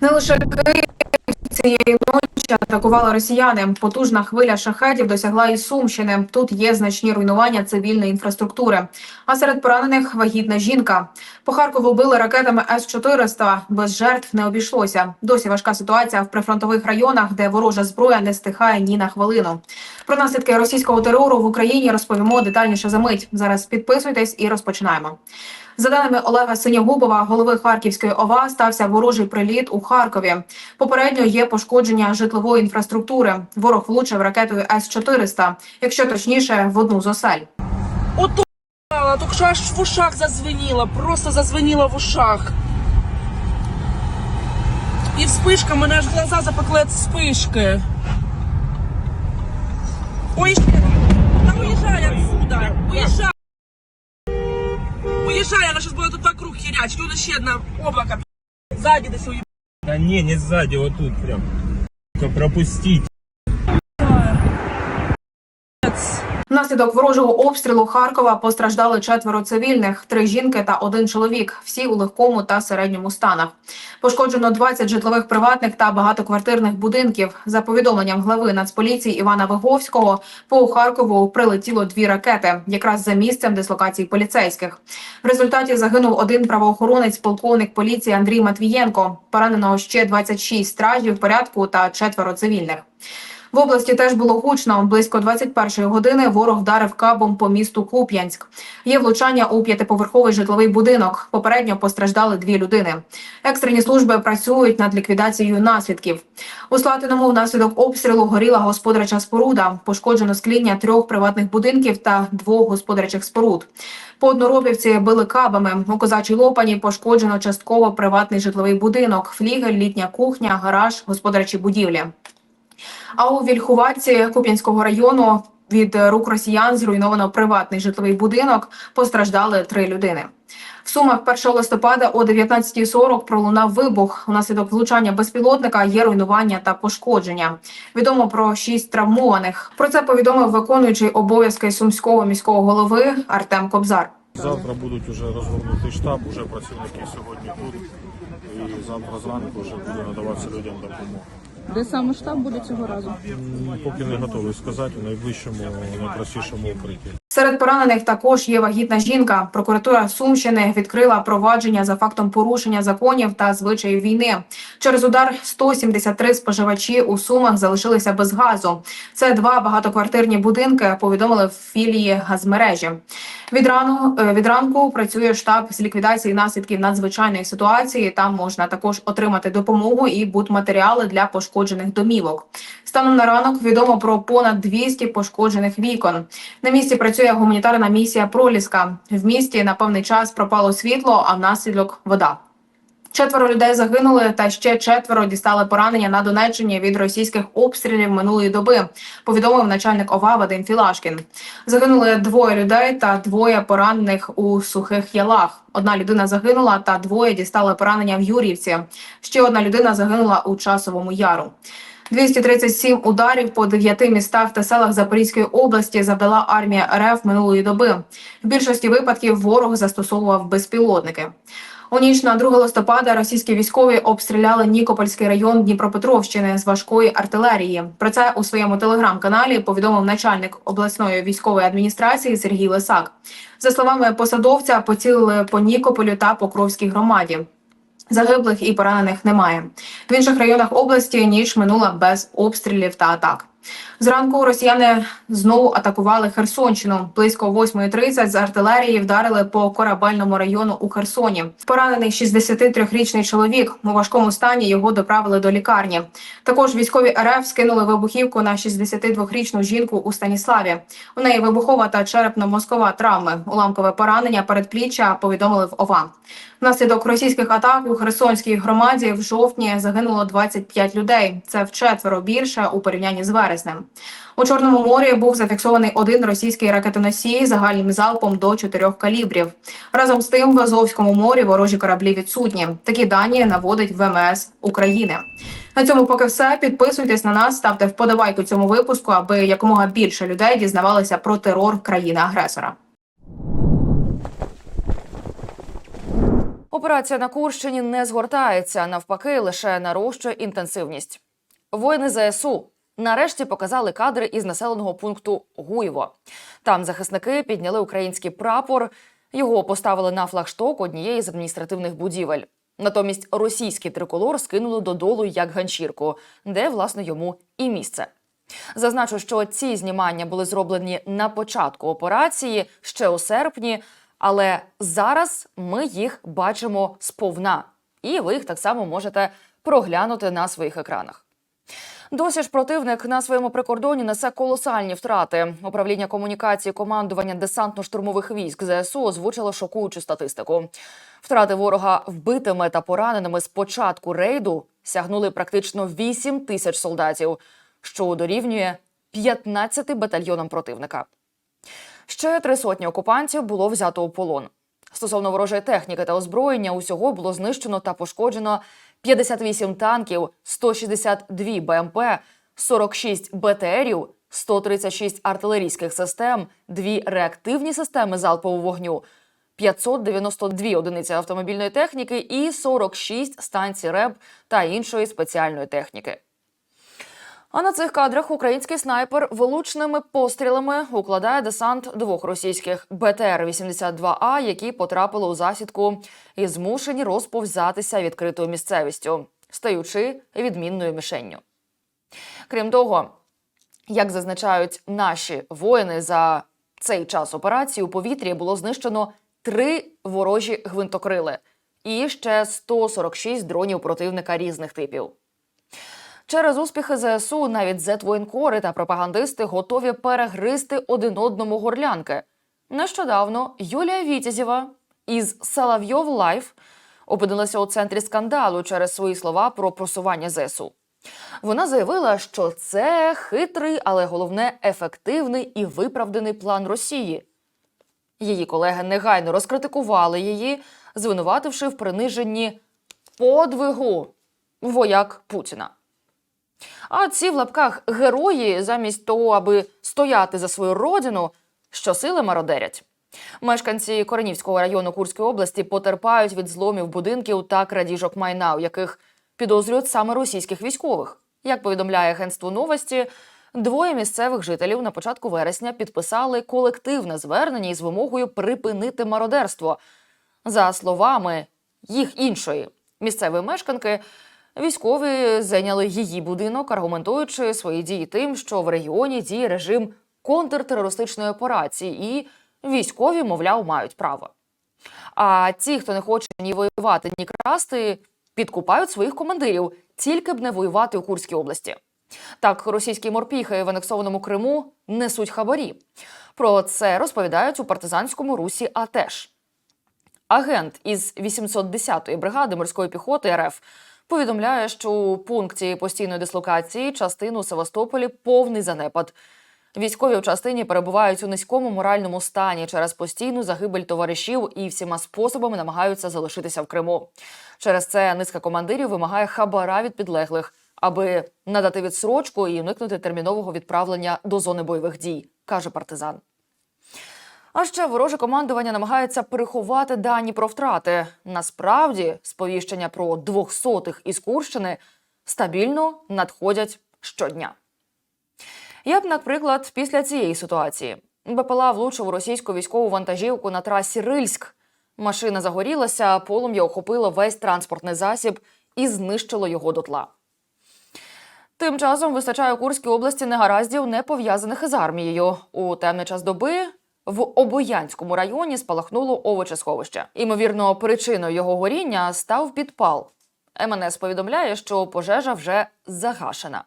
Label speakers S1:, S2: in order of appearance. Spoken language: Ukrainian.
S1: Не лише Київ цієї ночі атакували росіяни. Потужна хвиля шахедів досягла і Сумщини. Тут є значні руйнування цивільної інфраструктури. А серед поранених вагітна жінка. По Харкову били ракетами С-400. Без жертв не обійшлося. Досі важка ситуація в прифронтових районах, де ворожа зброя не стихає ні на хвилину. Про наслідки російського терору в Україні розповімо детальніше за мить. Зараз підписуйтесь і розпочинаємо. За даними Олега Синягубова, голови Харківської ОВА, стався ворожий приліт у Харкові. Попередньо є пошкодження житлової інфраструктури. Ворог влучив ракетою С-400, якщо точніше, в одну з осель.
S2: Ото що аж в ушах зазвеніло, просто зазвеніло в ушах. І вспишка, мене аж глаза запекли від ще раз. Уїжджай отсюда. Уїжджай. Уїжджай, вона зараз буде херячить. Тут ще одна облако. сзади до уїбать.
S3: Да не, не сзади, вот тут прям. Только пропустить.
S1: Внаслідок ворожого обстрілу Харкова постраждали четверо цивільних: три жінки та один чоловік. Всі у легкому та середньому станах. Пошкоджено 20 житлових приватних та багатоквартирних будинків. За повідомленням глави Нацполіції Івана Виговського, по Харкову прилетіло дві ракети, якраз за місцем дислокації поліцейських. В результаті загинув один правоохоронець, полковник поліції Андрій Матвієнко. Поранено ще 26 стражів порядку та четверо цивільних. В області теж було гучно. Близько 21-ї години ворог вдарив кабом по місту Куп'янськ. Є влучання у п'ятиповерховий житловий будинок. Попередньо постраждали дві людини. Екстрені служби працюють над ліквідацією наслідків. У Слатиному внаслідок обстрілу горіла господарча споруда. Пошкоджено скління трьох приватних будинків та двох господарчих споруд. По одноробівці били кабами. У козачій лопані пошкоджено частково приватний житловий будинок, флігель, літня кухня, гараж, господарчі будівлі. А у Вільхуватці Куп'янського району від рук росіян зруйновано приватний житловий будинок. Постраждали три людини. В Сумах 1 листопада о 19.40 пролунав вибух. Унаслідок влучання безпілотника є руйнування та пошкодження. Відомо про шість травмованих. Про це повідомив виконуючий обов'язки сумського міського голови Артем Кобзар.
S4: Завтра будуть уже розгорнутий штаб, уже працівники сьогодні тут. І завтра зранку вже буде надаватися людям допомога.
S5: Де саме штаб буде цього разу?
S4: Поки не готовий сказати, у найближчому, найкрасивішому укритті.
S1: Серед поранених також є вагітна жінка. Прокуратура Сумщини відкрила провадження за фактом порушення законів та звичаїв війни. Через удар 173 споживачі у Сумах залишилися без газу. Це два багатоквартирні будинки. Повідомили в філії газмережі. Від рану е, від ранку працює штаб з ліквідації наслідків надзвичайної ситуації. Там можна також отримати допомогу і будматеріали для пошкоджених домівок. Станом на ранок відомо про понад 200 пошкоджених вікон. На місці працює гуманітарна місія Проліска. В місті на певний час пропало світло, а внаслідок вода. Четверо людей загинули, та ще четверо дістали поранення на Донеччині від російських обстрілів минулої доби. Повідомив начальник ОВА Вадим Філашкін. Загинули двоє людей та двоє поранених у сухих ялах. Одна людина загинула, та двоє дістали поранення в Юрівці. Ще одна людина загинула у часовому яру. 237 ударів по дев'яти містах та селах Запорізької області завдала армія РФ минулої доби. В більшості випадків ворог застосовував безпілотники. У ніч на 2 листопада російські військові обстріляли Нікопольський район Дніпропетровщини з важкої артилерії. Про це у своєму телеграм-каналі повідомив начальник обласної військової адміністрації Сергій Лисак. За словами посадовця, поцілили по Нікополю та Покровській громаді. Загиблих і поранених немає. В інших районах області ніч минула без обстрілів та атак. Зранку росіяни знову атакували Херсонщину. Близько 8.30 з артилерії вдарили по корабельному району у Херсоні. Поранений 63-річний чоловік. У важкому стані його доправили до лікарні. Також військові РФ скинули вибухівку на 62-річну жінку у Станіславі. У неї вибухова та черепно-мозкова травми. Уламкове поранення передпліччя повідомили в ОВА. Внаслідок російських атак у Херсонській громаді в жовтні загинуло 25 людей. Це вчетверо більше у порівнянні з вереснем. У Чорному морі був зафіксований один російський ракетоносій загальним залпом до чотирьох калібрів. Разом з тим в Азовському морі ворожі кораблі відсутні. Такі дані наводить ВМС України. На цьому поки все. Підписуйтесь на нас, ставте вподобайку цьому випуску, аби якомога більше людей дізнавалися про терор країни-агресора.
S6: Операція на Курщині не згортається, навпаки, лише нарощує інтенсивність. Воїни ЗСУ нарешті показали кадри із населеного пункту Гуєво. Там захисники підняли український прапор. Його поставили на флагшток однієї з адміністративних будівель. Натомість російський триколор скинули додолу як ганчірку, де власне йому і місце. Зазначу, що ці знімання були зроблені на початку операції ще у серпні, але зараз ми їх бачимо сповна, і ви їх так само можете проглянути на своїх екранах. Досі ж противник на своєму прикордоні несе колосальні втрати. Управління комунікації командування десантно-штурмових військ ЗСУ озвучило шокуючу статистику. Втрати ворога вбитими та пораненими з початку рейду сягнули практично 8 тисяч солдатів, що дорівнює 15 батальйонам противника. Ще три сотні окупантів було взято у полон. Стосовно ворожої техніки та озброєння, усього було знищено та пошкоджено 58 танків, 162 БМП, 46 БТРів, 136 артилерійських систем, дві реактивні системи залпового вогню, 592 одиниці автомобільної техніки і 46 станцій РЕБ та іншої спеціальної техніки. А на цих кадрах український снайпер влучними пострілами укладає десант двох російських БТР-82А, які потрапили у засідку і змушені розповзатися відкритою місцевістю, стаючи відмінною мішенню. Крім того, як зазначають наші воїни, за цей час операції у повітрі було знищено три ворожі гвинтокрили і ще 146 дронів противника різних типів. Через успіхи ЗСУ навіть зетвоєнкори та пропагандисти готові перегризти один одному горлянки. Нещодавно Юлія Вітязєва із Соловйов Лайф опинилася у центрі скандалу через свої слова про просування ЗСУ. Вона заявила, що це хитрий, але головне ефективний і виправданий план Росії. Її колеги негайно розкритикували її, звинувативши в приниженні подвигу вояк Путіна. А ці в лапках герої, замість того, аби стояти за свою родину, щосили мародерять. Мешканці Коренівського району Курської області потерпають від зломів будинків та крадіжок майна, у яких підозрюють саме російських військових. Як повідомляє агентство новості, двоє місцевих жителів на початку вересня підписали колективне звернення із вимогою припинити мародерство. За словами їх іншої місцевої мешканки, Військові зайняли її будинок, аргументуючи свої дії тим, що в регіоні діє режим контртерористичної операції, і військові, мовляв, мають право. А ті, хто не хоче ні воювати, ні красти, підкупають своїх командирів, тільки б не воювати у Курській області. Так, російські морпіхи в анексованому Криму несуть хабарі. Про це розповідають у партизанському русі АТЕШ. Агент із 810-ї бригади морської піхоти РФ повідомляє, що у пункті постійної дислокації частину Севастополі повний занепад. Військові в частині перебувають у низькому моральному стані через постійну загибель товаришів і всіма способами намагаються залишитися в Криму. Через це низка командирів вимагає хабара від підлеглих, аби надати відсрочку і уникнути термінового відправлення до зони бойових дій, каже партизан. А ще вороже командування намагається приховати дані про втрати. Насправді, сповіщення про двохсотих із Курщини стабільно надходять щодня. Я б, наприклад, після цієї ситуації БПЛА влучив у російську військову вантажівку на трасі Рильськ. Машина загорілася, полум'я охопило весь транспортний засіб і знищило його дотла. Тим часом вистачає у Курській області негараздів, не пов'язаних із армією. У темний час доби в Обоянському районі спалахнуло овочесховище. Імовірно, причиною його горіння став підпал. МНС повідомляє, що пожежа вже загашена.